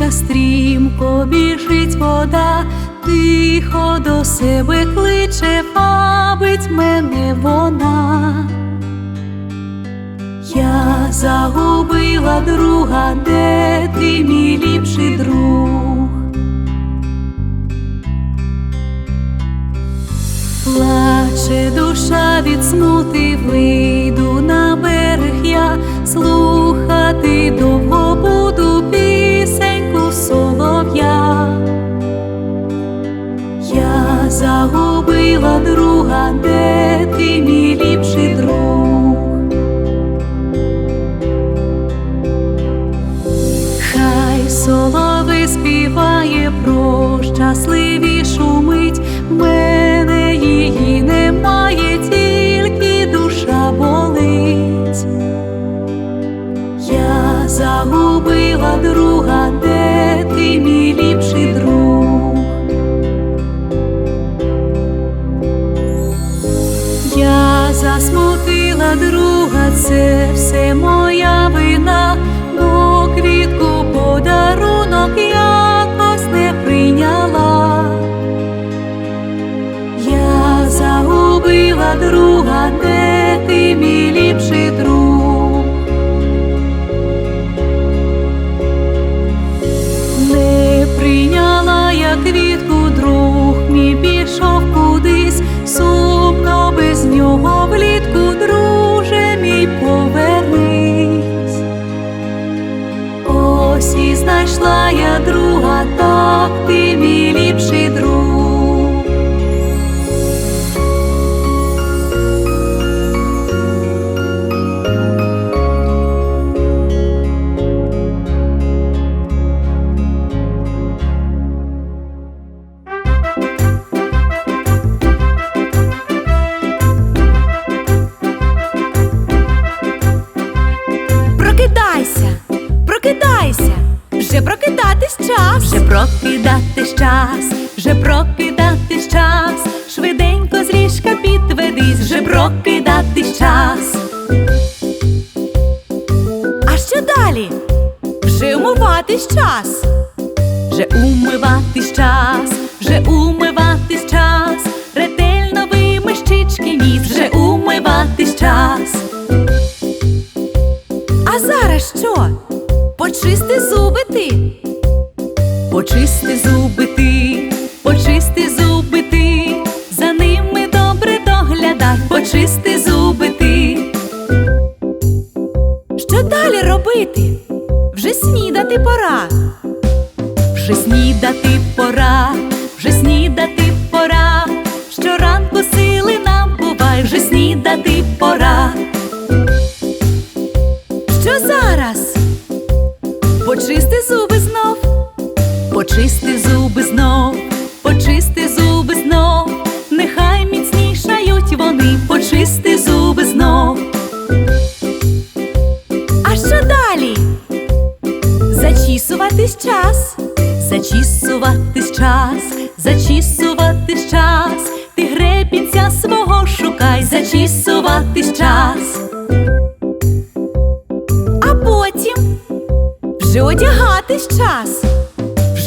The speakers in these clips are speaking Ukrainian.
Річка, стрімко біжить вода, тихо до себе кличе, бабить мене вона. Я загубила друга, де ти мій ліпший друг. Плаче душа від смути, вийду на берег я, слухати довго загубила друга, де ти мій ліпший друг. Хай солови співає про щасливішу мить, в мене її немає, тільки душа болить. Я загубила друга, де ти мій ліпший друг. Вже прокидатись час. Вже прокидатись час, вже прокидатись час, швиденько з ліжка підведись, вже прокидатись час. А що далі? Вже умиватись час. Вже умиватись час, вже умиватись час, ретельно вимий щічки ніс, вже умиватись час. А зараз що? Почисти зуби ти. Почисти зуби ти, почисти зуби ти, за ними добре доглядай, почисти зуби ти. Що далі робити? Вже снідати пора. Вже снідати пора, вже снідати пора, щоранку сили нам бувай, вже снідати пора. Почисти зуби знов, почисти зуби знов, нехай міцнішають вони, почисти зуби знов. А що далі? Зачісуватись час. Зачісуватись час, зачісуватись час, ти гребінця свого шукай, зачісуватись час. А потім вже одягатись час.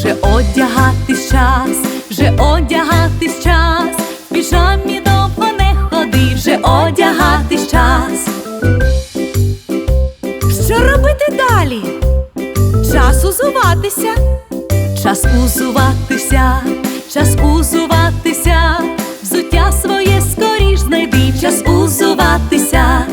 Вже одягатись час, вже одягатись час, в піжамі довго не ходи, вже одягатись час. Що робити далі? Час узуватися. Час узуватися, час узуватися, взуття своє скоріш знайди, час узуватися.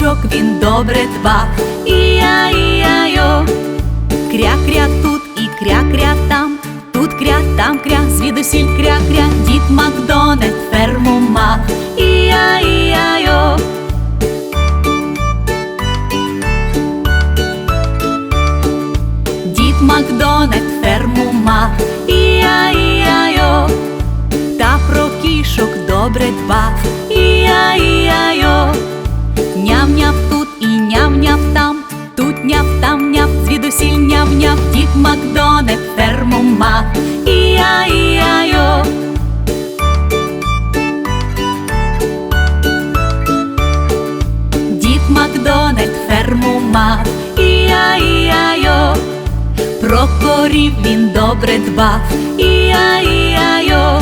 Діточок він добре дбав. І-я-і-я-йо, кря-кря тут і кря-кря там, тут кря, там кря, звідусіль кря-кря, дід Макдональд ферму мав. І-я-і-я-йо. Дід Макдональд ферму мав. І-я-і-я-йо. Та про кішок добре дбав. І-я-і-я-йо. Ням-ням корів він добре дбав. І-я-і-я-йо.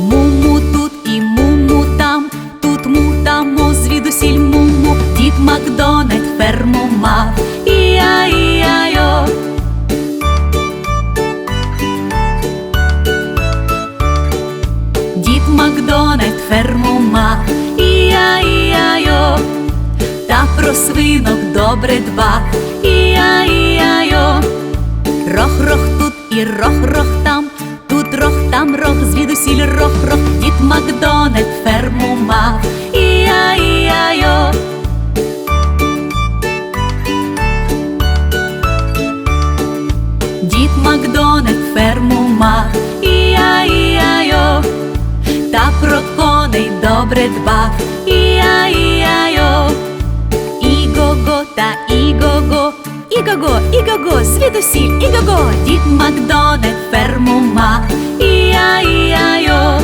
Муму тут і муму там, тут му там му, звідусіль муму, дід Макдональд ферму мав. І-я-і-я-йо. Дід Макдональд ферму мав. І-я-і-я-йо. Та про свинок добре дбав. І-я-і-я-йо. Рох-рох тут і рох-рох там, тут рох, там рох, звідусіль рох-рох, дід Макдональд ферму мав. І-я-і-я-йо. Дід Макдональд ферму мав. І-я-і-я-йо. Та про коней добре дбав. І-я-і-я-йо. Іго-го та іго-го, іго-го, іго-го, звідусіль, іго-го, дід Макдональд ферму мав. І-я-і-я-йо.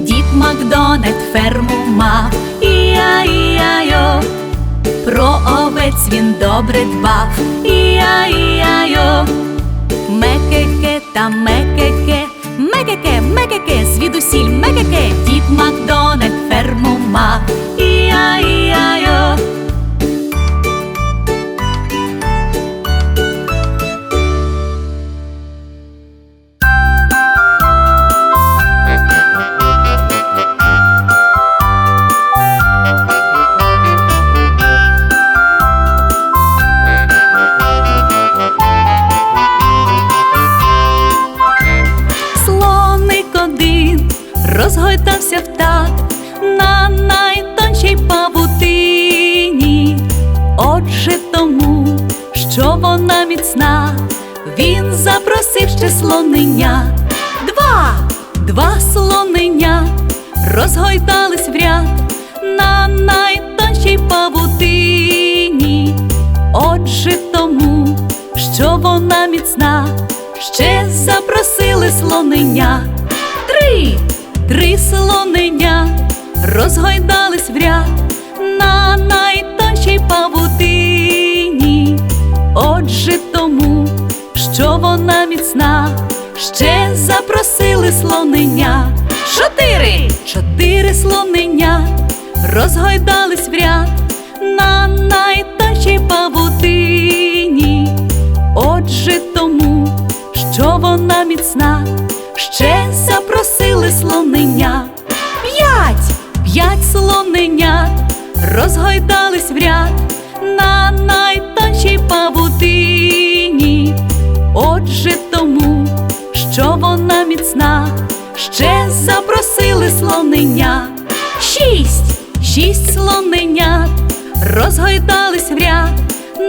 Дід Макдональд ферму мав. І-я-і-я-йо. Про овець він добре дбав. І-я-і-я-йо. Мекеке та мекеке, мекеке, мекеке, звідусіль мекеке, дід Макдональд ферму мав. І-я-і-я-йо. Слоник міцна, ще запросили слонення. Три, три слонення розгойдались ряд на найтоншій павутині. Отже тому, що вона міцна, ще запросили слонення. Чотири, чотири слонення розгойдались в ряд на найтоншій павутині. Отже що вона міцна, ще запросили слонення. П'ять, п'ять слоненят розгойдались в ряд на найтоншій павутині. Отже тому, що вона міцна, ще запросили слонення. Шість, шість слоненят розгойдались в ряд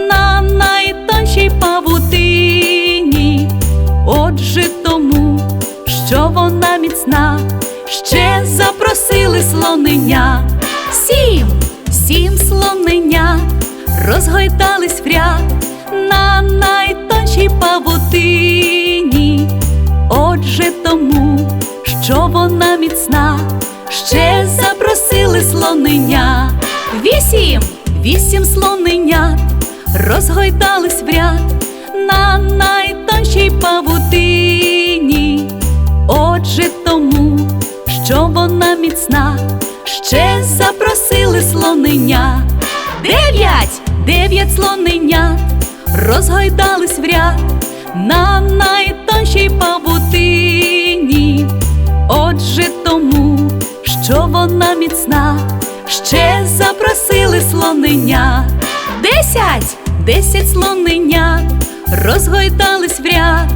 на найтоншій павутині. Отже тому, що вона міцна, ще запросили слонення. Сім, сім слоненят розгойдались в ряд на найтоншій павутині. Отже тому, що вона міцна, ще запросили слонення. Вісім, вісім слоненят розгойдались в ряд на найтоншій павутині. Отже тому, що вона міцна, ще запросили слонення. Дев'ять, дев'ять слоненят розгойдались в ряд на найтоншій павутині. Отже тому, що вона міцна, ще запросили слонення. Десять, десять слоненят розгойдались в ряд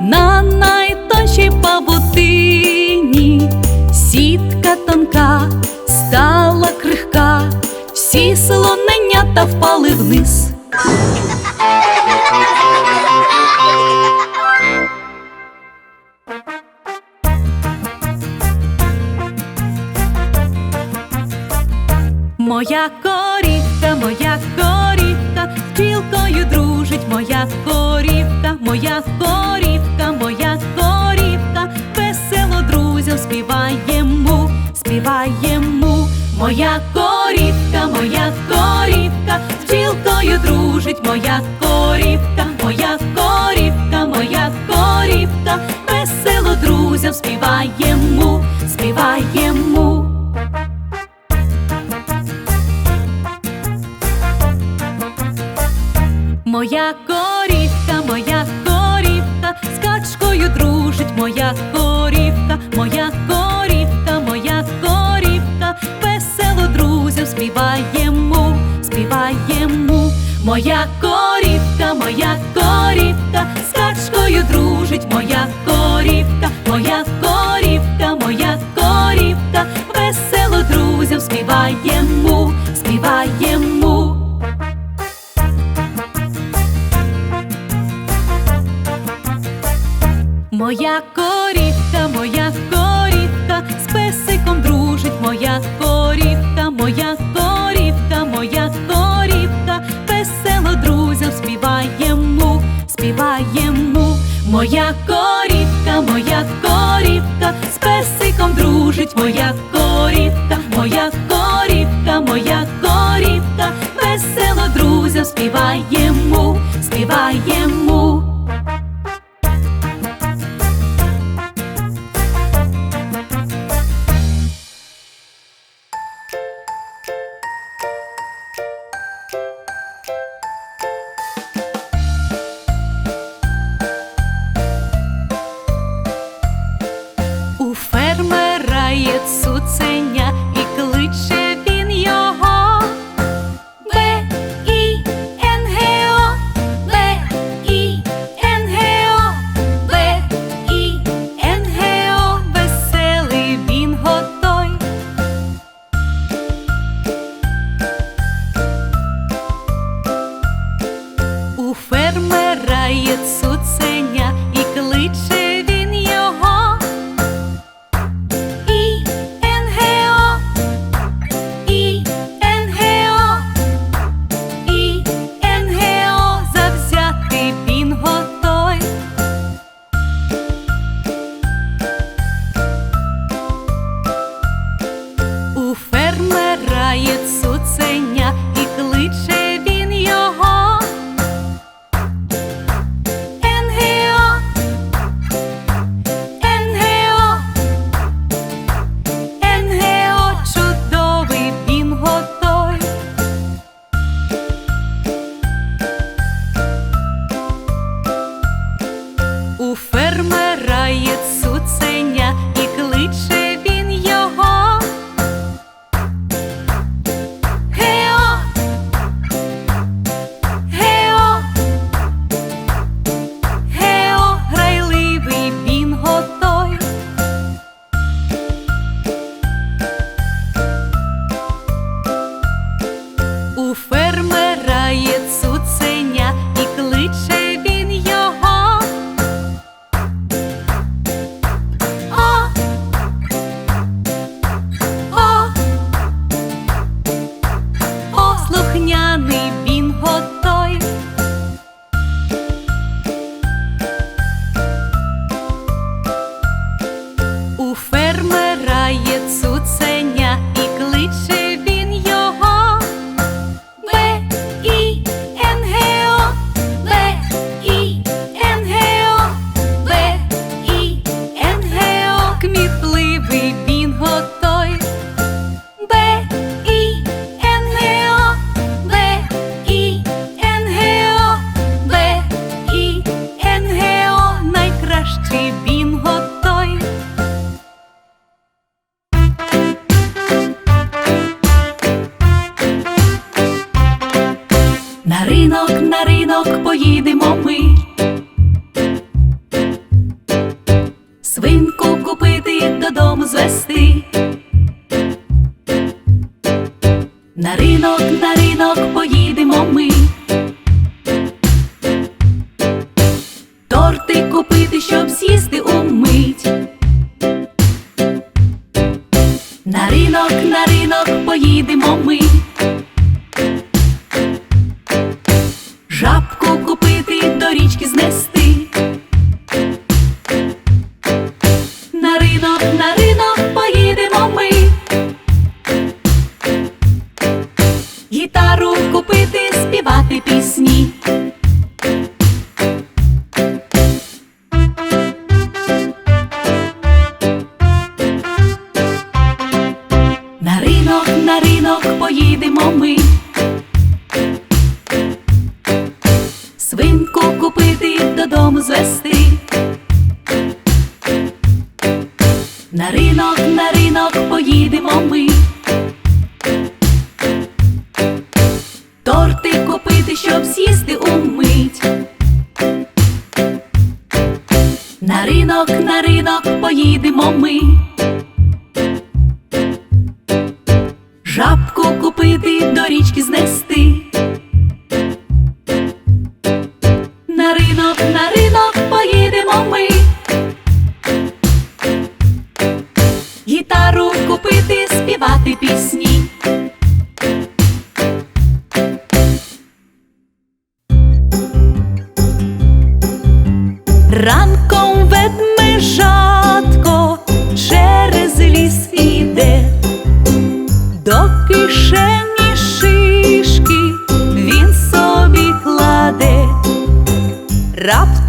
на найтоншій павутині. Сітка тонка стала крихка, всі слоненята впали вниз. Моя корівка, моя корівка, дружить моя корівка, моя корівка, моя корівка, весело друзям співаємо. Моя корівка, моя корівка, з качкою дружить моя Моя корівка, моя корівка, з песиком дружить моя корівка, моя корівка, моя корівка, весело друзям співаємо, співаємо. На ринок, на ринок поїдемо ми. ринок, на ринок поїдемо ми. кишені шишки він собі кладе. Раптом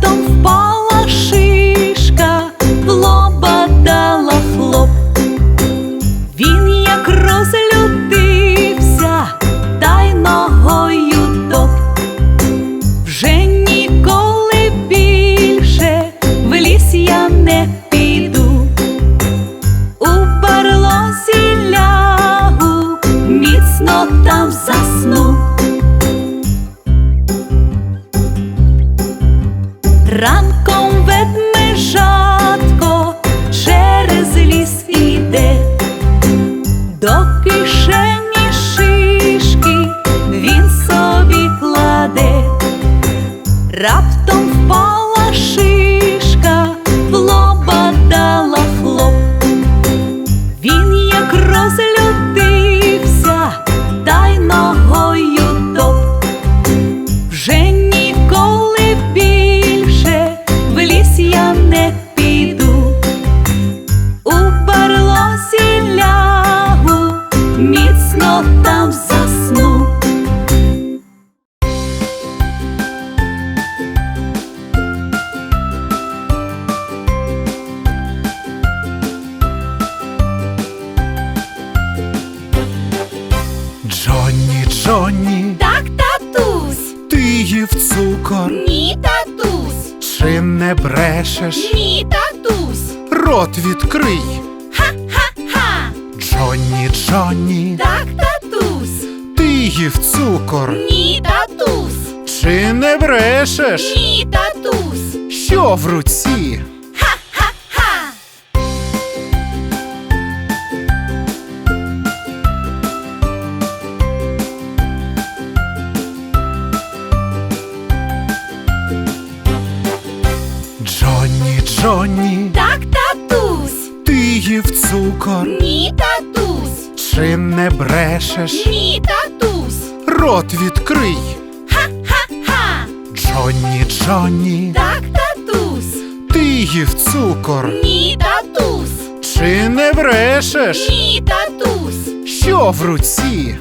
брешеш. Ні, татус. Рот відкрий. Ха-ха-ха. Джонні, Джонні. Так, татус. Ти їв цукор. Ні, татус. Чи не брешеш? Ні, татус. Що в руці?